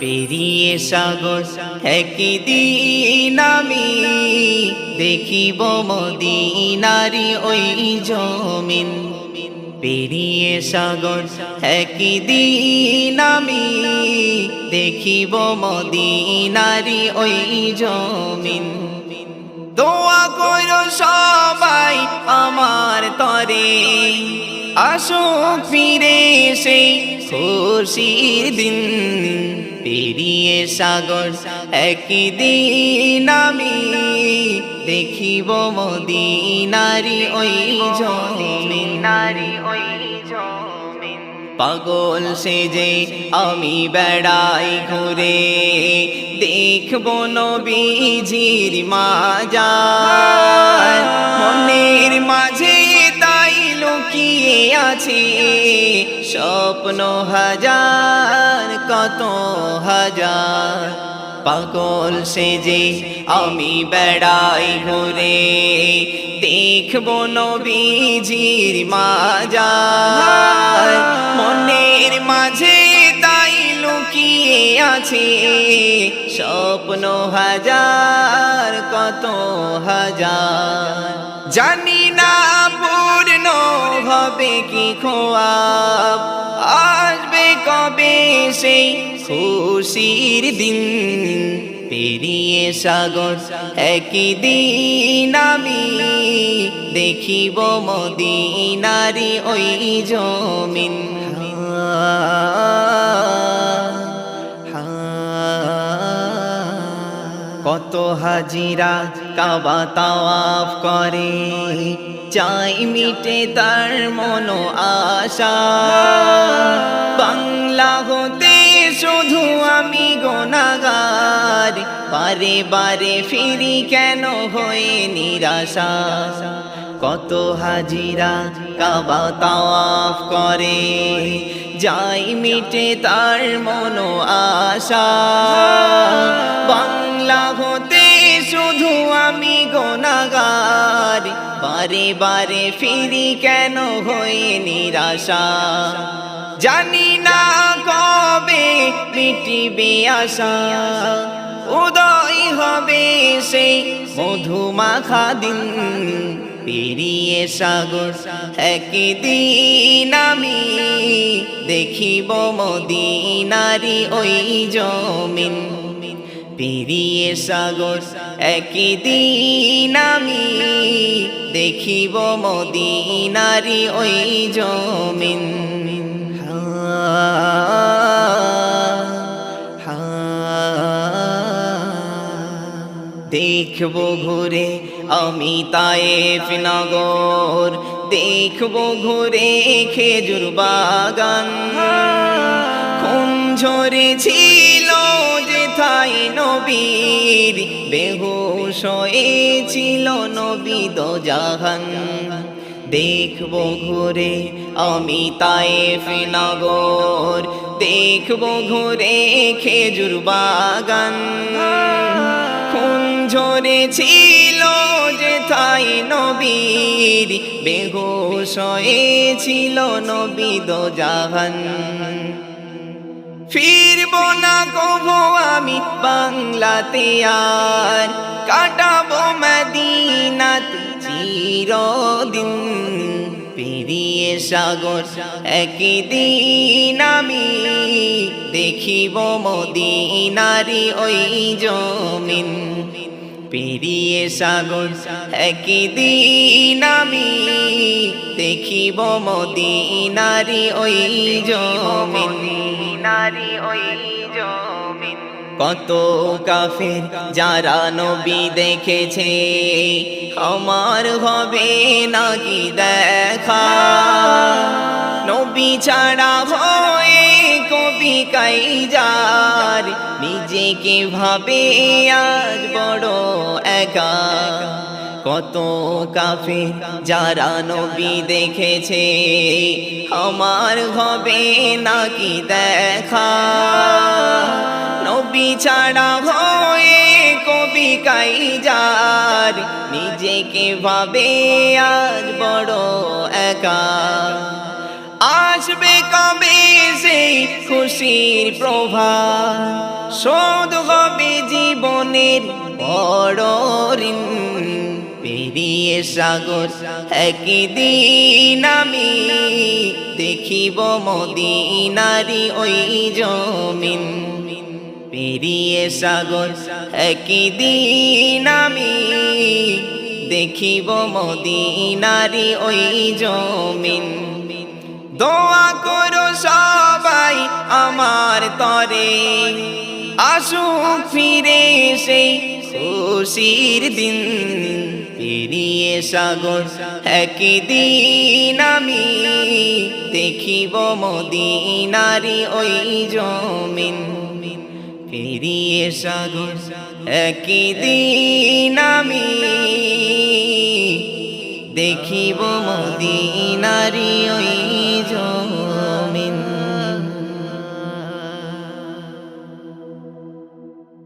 পেরিয়ে সাগর একদিন আমি দেখিব মদিনারি ওই জমিন পেরিয়ে সাগর একদিন আমি দেখিব মদিনারি ওই জমিন দোয়া কইর সবাই আমার তরে। আসুক ফিরে সেই খুশির দিন, পেরিয়ে সাগর একদিন আমি দেখিব মদিনারি ওই জমিন। নারী ওই পাগল সেজে আমি বেড়াই ঘুরে। দেখব নবীজির মাজার। মাঝে তাই লুকিয়ে আছে। স্বপ্ন হাজার, কত হাজার। পাগল সেজে আমি বেড়াই ঘুরে। দেখব নবীজির মাজার। আছে। স্বপ্ন হাজার, কত হাজার। জানি না পূর্ণ হবে কি খোয়াব। আসবে কবে সেই খুশির দিন। পেরিয়ে সাগর একদিন আমি দেখিব মদিনারি ওই জমিন। কত হাজিরা কাবা তাওয়াফ করে। চাই মিটে তার মন আশা। বাংলা হতে শুধু আমি গোনাগার। বারে বারে ফিরি কেন হয়ে নিরাশা? কত হাজিরা কাবা তাওয়াফ করে। যাই মিটে তার মন আশা। বাংলা হতে শুধু আমি গোনাগার। বারে বারে ফিরি কেন হয়ে নিরাশা? জানি না কবে মিটিবে আশা। উদয় হবে সেই মধুমাখা দিন। পেরিয়ে সাগর, একদিন আমি দেখিব মদিনারি ওই জমিন। পেরিয়ে সাগর একদিন আমি দেখিব মদিনারি ওই জমিন। দেখব ঘুরে আমি তায়েফ নগর দেখব ঘুরে খেজুর বাগান। খুন ঝরেছিল যে থাই নবীর? বেহুশ হয়েছিল নবী দো জাহান। দেখব ঘুরে আমি নগর। দেখব ঘুরে খেজুর বাগান। খুন ঝরেছিল যে তাই নবীর। বেহুশ হয়েছিল নবী দো জাহান। ফিরব না কবো আমি বাংলাতে আর। কাটাবো মদিনাতে চিরদিন। পেরিয়ে সাগর একদিন আমি দেখিব মদিনারি ওই জমিন। পেরিয়ে সাগর একদিন আমি দেখিব মদিনারি ওই জমিন। নারী ওই জমিন। কত কাফের যারা নবী দেখেছে, আমার হবে নাকি দেখা? নবী ছাড়া হয়ে কবি কাই যার নিজেকে ভাবে আজ বড় একা। কত কাফে যারা নবী দেখেছে, আমার হবে নাকি দেখা? নবী ছাড়া হয়ে কবি কাই যার? নিজেকে ভাবে আজ বড় একা। আসবে কবে সেই খুশির প্রভাত? শোধ হবে জীবনের বড় ঋণ। পেরিয়ে সাগর, একদিন আমি দেখিব মদিনারি ওই জমিন। পেরিয়ে সাগর, একদিন আমি দেখিব মদিনারি ওই জমিন। দোয়া করো আমার তরে আসুক ফিরে সেই খুশির দিন। পেরিয়ে সাগর, একদিন আমি দেখিব মদিনারি ওই জমিন। পেরিয়ে সাগর, একদিন আমি দেখিব মদিনারি ওই